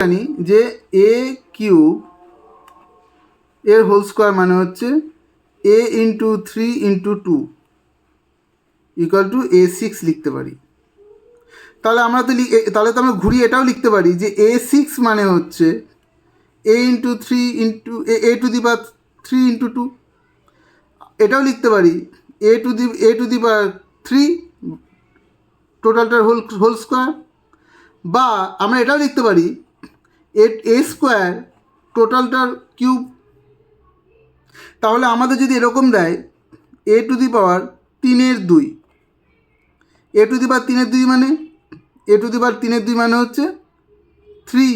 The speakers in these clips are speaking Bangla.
জানি যে এ কিউব এর হোল স্কোয়ার মানে হচ্ছে a into three into two equal to a six লিখতে পারি। তাহলে আমরা তো তাহলে তো আমরা ঘুরিয়ে এটাও লিখতে পারি যে এ সিক্স মানে হচ্ছে a into three into a to the power three into two এটাও লিখতে পারি a to the a to the power three টোটালটার whole whole square. বা আমরা এটাও লিখতে পারি এ এ স্কোয়ার টোটালটার কিউব। তাহলে আমাদের যদি এরকম দেয়, এ টু দি পাওয়ার তিনের দুই। এ টু দি পাওয়ার তিনের দুই মানে? এ টু দি পাওয়ার তিনের দুই মানে হচ্ছে three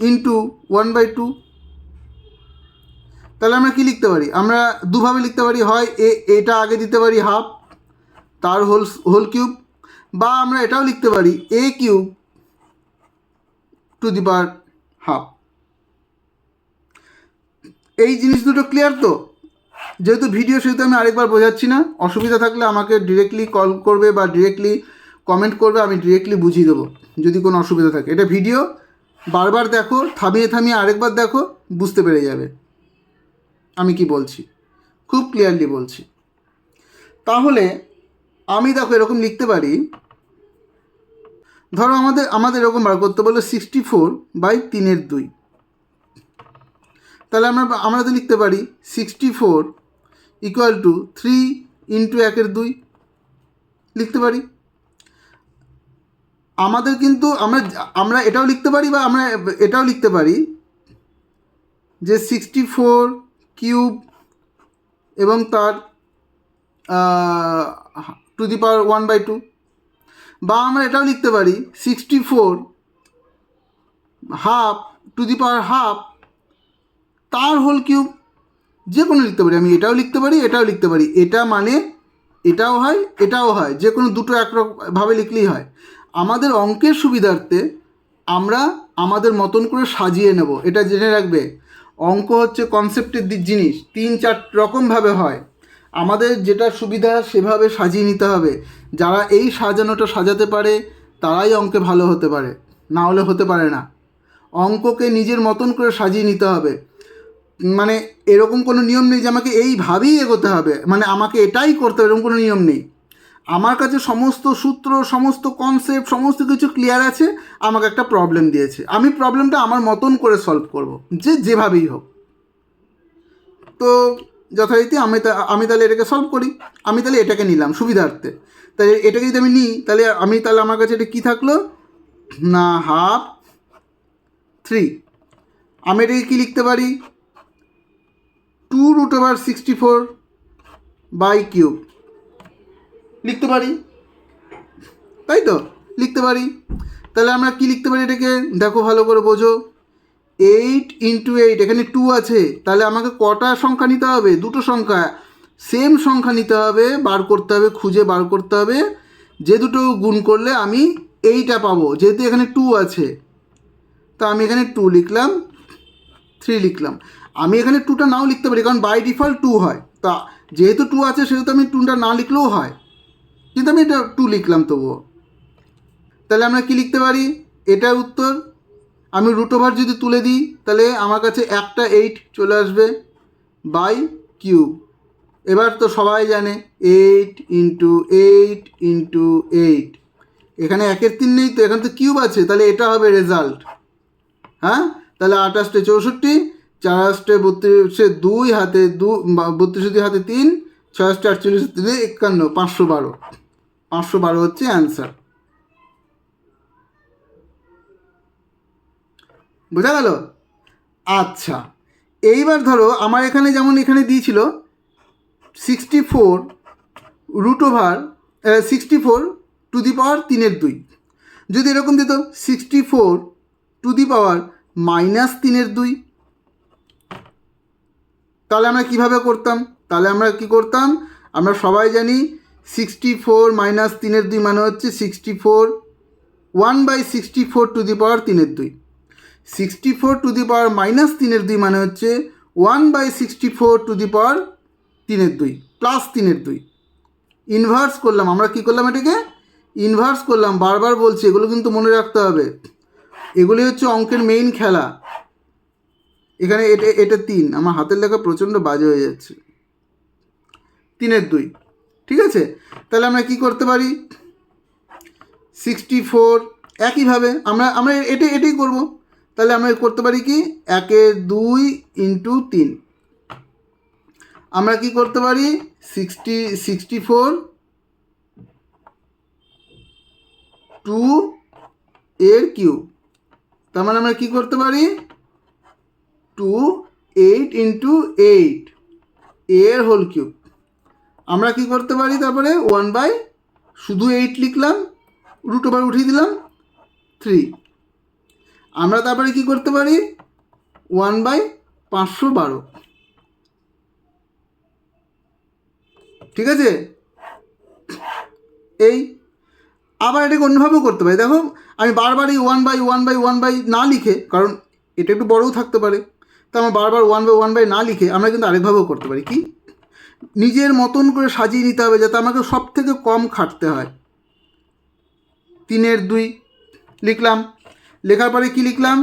into one by two. তাহলে আমরা কি লিখতে পারি? আমরা দুভাবে লিখতে পারি, হয় এ, এটা আগে দিতে পারি হাফ, তার হোল হোল কিউব, বা আমরা এটাও লিখতে পারি a cube to the power half এই জিনিস দুটো ক্লিয়ার তো? যেহেতু ভিডিও সেহেতু আমি আরেকবার বোঝাচ্ছি না, অসুবিধা থাকলে আমাকে ডিরেক্টলি কল করবে বা ডিরেক্টলি কমেন্ট করবে, আমি ডিরেক্টলি বুঝিয়ে দেবো, যদি কোনো অসুবিধা থাকে। এটা ভিডিও বারবার দেখো, থামিয়ে থামিয়ে আরেকবার দেখো, বুঝতে পেরে যাবে। আমি কি বলছি? খুব ক্লিয়ারলি বলছি। তাহলে, আমি দেখো এরকম লিখতে পারি ধরো আমাদের আমাদের এরকম বার করতে বলল সিক্সটি ফোর বাই তিনের দুই। তাহলে আমরা আমরা তো লিখতে পারি sixty four equal to three into একের দুই, লিখতে পারি। আমাদের কিন্তু, আমরা আমরা এটাও লিখতে পারি বা আমরা এটাও লিখতে পারি যে সিক্সটি ফোর কিউব এবং তার to the power one by two বা আমরা এটাও লিখতে পারি sixty four half to the power half তার হোল কিউব যে কোনো লিখতে পারি, আমি এটাও লিখতে পারি, এটাও লিখতে পারি। এটা মানে এটাও হয় এটাও হয়। যে কোনো দুটো একরকমভাবে লিখলেই হয়। আমাদের অঙ্কের সুবিধার্থে আমরা আমাদের মতন করে সাজিয়ে নেব। এটা জেনে রাখবে, অঙ্ক হচ্ছে কনসেপ্টের জিনিস। তিন চার রকমভাবে হয়। আমাদের যেটা সুবিধা সেভাবে সাজিয়ে নিতে হবে। যারা এই সাজানোটা সাজাতে পারে, তারাই অঙ্কে ভালো হতে পারে। না হলে হতে পারে না। অঙ্ককে নিজের মতন করে সাজিয়ে নিতে হবে। মানে এরকম কোনো নিয়ম নেই যে আমাকে এইভাবেই এগোতে হবে। মানে আমাকে এটাই করতে হবে, এরকম কোনো নিয়ম নেই। আমার কাছে সমস্ত সূত্র, সমস্ত কনসেপ্ট সমস্ত কিছু ক্লিয়ার আছে, আমাকে একটা প্রবলেম দিয়েছে। আমি প্রবলেমটা আমার মতন করে সলভ করব। যে যেভাবেই হোক। তো যথারীতি আমি আমি তাহলে এটাকে সলভ করি। আমি তাহলে এটাকে নিলাম সুবিধার্থে। তাহলে এটাকে যদি আমি নিই, তাহলে আমি তাহলে আমার কাছে এটা কী থাকল? না হাফ থ্রি আমি এটাকে কী লিখতে পারি? Two root over sixty four by cube লিখতে পারি? তাই তো? লিখতে পারি? তাহলে আমরা কি লিখতে পারি এটাকে? দেখো, ভালো করে বোঝো। এইট ইন্টু এইট এখানে টু আছে। তাহলে আমাকে কটা সংখ্যা নিতে হবে? দুটো সংখ্যা। সেম সংখ্যা নিতে হবে, বার করতে হবে, খুঁজে বার করতে হবে। যে দুটো গুণ করলে আমি এইটা পাবো। যেহেতু এখানে টু আছে। তা আমি এখানে টু লিখলাম থ্রি লিখলাম। আমি এখানে টুটা নাও লিখতে পারি, কারণ বাই ডিফল্ট টু হয়। তা যেহেতু টু আছে, সেহেতু আমি টুটা না লিখলেও হয়। কিন্তু আমি এটা টু লিখলাম তবুও। তাহলে আমরা কি লিখতে পারি? এটার উত্তর আমি রুট ওভার যদি তুলে দিই, তাহলে আমার কাছে একটা এইট চলে আসবে বাই কিউব এবার তো সবাই জানে eight into eight into eight এখানে একের তিন নেই তো, এখানে তো কিউব আছে, তাহলে এটা হবে রেজাল্ট হ্যাঁ? তাহলে আঠাশটে চৌষট্টি, চার আষ্টে বত্রিশে দুই হাতে দু বত্রিশে দুই হাতে তিন, ছয় আষ্টে আটচল্লিশ তিনে একান্ন, পাঁচশো বারো। পাঁচশো বারো হচ্ছে অ্যান্সার বোঝা গেল? আচ্ছা এইবার ধরো আমার এখানে যেমন এখানে দিয়েছিল sixty four root over sixty four to the power তিনের দুই। যদি এরকম দিত sixty four to the power minus তিনের দুই। তাহলে আমরা কীভাবে করতাম? তাহলে আমরা কি করতাম? আমরা সবাই জানি সিক্সটি ফোর মাইনাস তিনের দুই মানে হচ্ছে sixty four one by sixty four to the power তিনের দুই। Sixty four to the power minus তিনের দুই মানে হচ্ছে one by sixty four to the power তিনের দুই প্লাস তিনের দুই। ইনভার্স করলাম, আমরা কি করলাম এটাকে? ইনভার্স করলাম, বারবার বলছি, এগুলো কিন্তু মনে রাখতে হবে। এগুলি হচ্ছে অঙ্কের মেইন খেলা। এখানে এটা এটা তিন, আমার হাতের লেখা প্রচণ্ড বাজে হয়ে যাচ্ছে। তিনের দুই, ঠিক আছে? তাহলে আমরা কি করতে পারি? সিক্সটি ফোর একইভাবে আমরা আমরা এটা, এটাই করব। তাহলে আমরা করতে পারি কি? একের দুই ইন্টু তিন। আমরা কি করতে পারি? সিক্সটি সিক্সটি ফোর টু এর কিউ তার মানে আমরা কী করতে পারি? টু এইট ইন্টু এইট এর হোল কিউব। আমরা কি করতে পারি তারপরে? ওয়ান বাই শুধু এইট লিখলাম রুট ওভার উঠিয়ে দিলাম থ্রি আমরা তারপরে কি করতে পারি? ওয়ান বাই পাঁচশো বারো। ঠিক আছে? এই, আবার এটাকে অন্যভাবেও করতে পারি। দেখো, আমি বারবারই one by one by one by না লিখে, কারণ এটা একটু বড়ও থাকতে পারে, তো আমার বারবার ওয়ান বাই ওয়ান বাই না লিখে আমরা কিন্তু আরেকভাবেও করতে পারি। কি? নিজের মতন করে সাজিয়ে নিতে হবে যাতে আমাকে সব থেকে কম খাটতে হয়। তিনের দুই লিখলাম। লেখার পরে কি লিখলাম?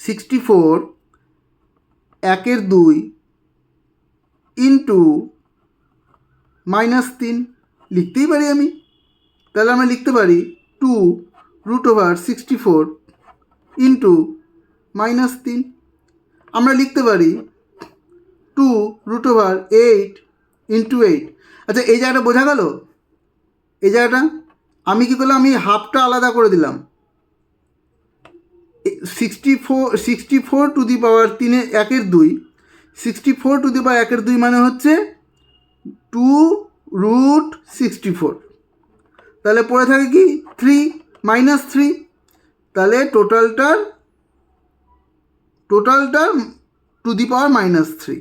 সিক্সটি ফোর একের দুই ইন্টু মাইনাস তিন। লিখতেই পারি আমি। তাহলে আমরা লিখতে পারি two root over sixty four into minus তিন। আমরা লিখতে পারি two root over eight into eight আচ্ছা এই জায়গাটা বোঝা গেল? এই জায়গাটা? আমি কী করলাম? আমি হাফটা আলাদা করে দিলাম। Sixty four sixty four to the power তিনে একের দুই। Sixty four to the power একের দুই মানে হচ্ছে টু রুট সিক্সটি ফোর তাহলে পড়ে থাকে কি? থ্রি মাইনাস থ্রি তাহলে টোটালটার টোটালটার to the power minus three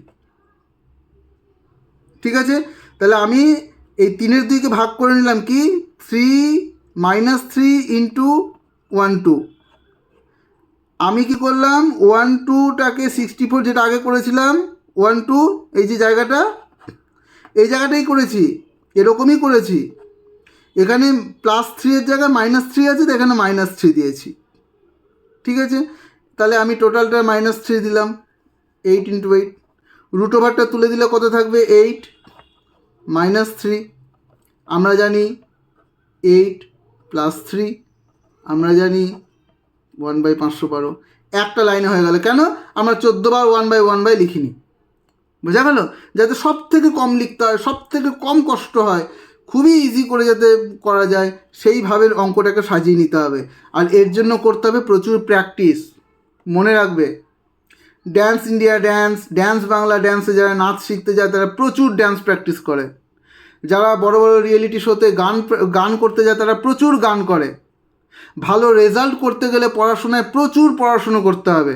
ঠিক আছে? তাহলে আমি এই তিনের দুইকে ভাগ করে নিলাম কি? Three minus three into one two আমি কি করলাম? ওয়ান টুটাকে সিক্সটি ফোর যেটা আগে করেছিলাম ওয়ান টু এই যে জায়গাটা, এই জায়গাটাই করেছি, এরকমই করেছি। এখানে প্লাস থ্রি জায়গায় মাইনাস থ্রি আছে, তো এখানে মাইনাস থ্রি দিয়েছি। ঠিক আছে? তাহলে আমি টোটালটা মাইনাস থ্রি দিলাম এইট ইন্টু এইট রুট ওভারটা তুলে দিলে কত থাকবে? এইট মাইনাস থ্রি আমরা জানি এইট প্লাস থ্রি আমরা জানি ওয়ান বাই পাঁচশো বারো। একটা লাইনে হয়ে গেল। কেন? আমরা চোদ্দ বার ওয়ান বাই ওয়ান বাই লিখিনি। বোঝা গেল? যাতে সব থেকে কম লিখতে হয় সব থেকে কম কষ্ট হয়, খুবই ইজি করে যাতে করা যায় সেইভাবে অঙ্কটাকে সাজিয়ে নিতে হবে। আর এর জন্য করতে হবে প্রচুর প্র্যাকটিস মনে রাখবে। Dance India dance dance Bangla ড্যান্সে যারা নাচ শিখতে যায়, তারা প্রচুর ড্যান্স প্র্যাকটিস করে। যারা বড় বড় রিয়েলিটি শোতে গান গান করতে যায়, তারা প্রচুর গান করে। ভালো রেজাল্ট করতে গেলে পড়াশোনায় প্রচুর পড়াশুনো করতে হবে।